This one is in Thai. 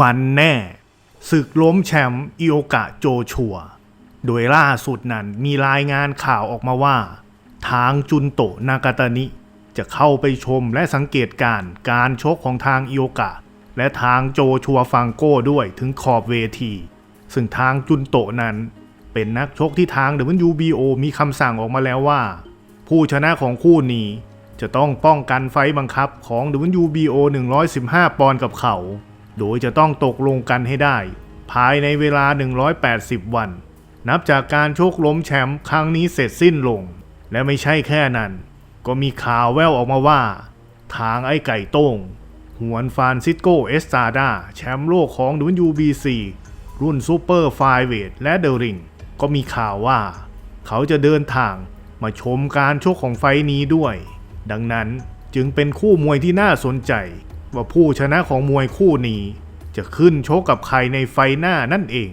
มันแน่ศึกล้มแชมป์อิโอกะโจชัว โดยล่าสุดนั้นมีรายงานข่าวออกมาว่า ทางจุนโตนากาตานิ จะเข้าไปชมและสังเกตการ์การชกของทางอิโอกะ และทางโจชัวฟังโก้ด้วยถึงขอบเวที ซึ่งทางจุนโตนั้นเป็นนักชกที่ทาง WBO มีคำสั่งออกมาแล้วว่า ผู้ชนะของคู่นี้จะต้องป้องกันไฟบังคับของ WBO 115 ปอนด์กับเขา โดยจะต้องตกลงกันให้ได้ ภายในเวลา 180 วัน นับจากการโชคล้มแชมป์ครั้งนี้เสร็จสิ้นลง และไม่ใช่แค่นั้น ก็มีข่าวแววออกมาว่า ทางไอ้ไก่โต้งหวนฟานซิสโกเอสตาดาแชมป์โลกของ WBC รุ่นซูเปอร์ไฟเวทและเดอริงก็มีข่าวว่า เขาจะเดินทางมาชมการชกของไฟนี้ด้วย ดังนั้นจึงเป็นคู่มวยที่น่าสนใจ ว่าผู้ชนะของมวยคู่นี้ จะขึ้นโชกกับใครในไฟหน้านั่นเอง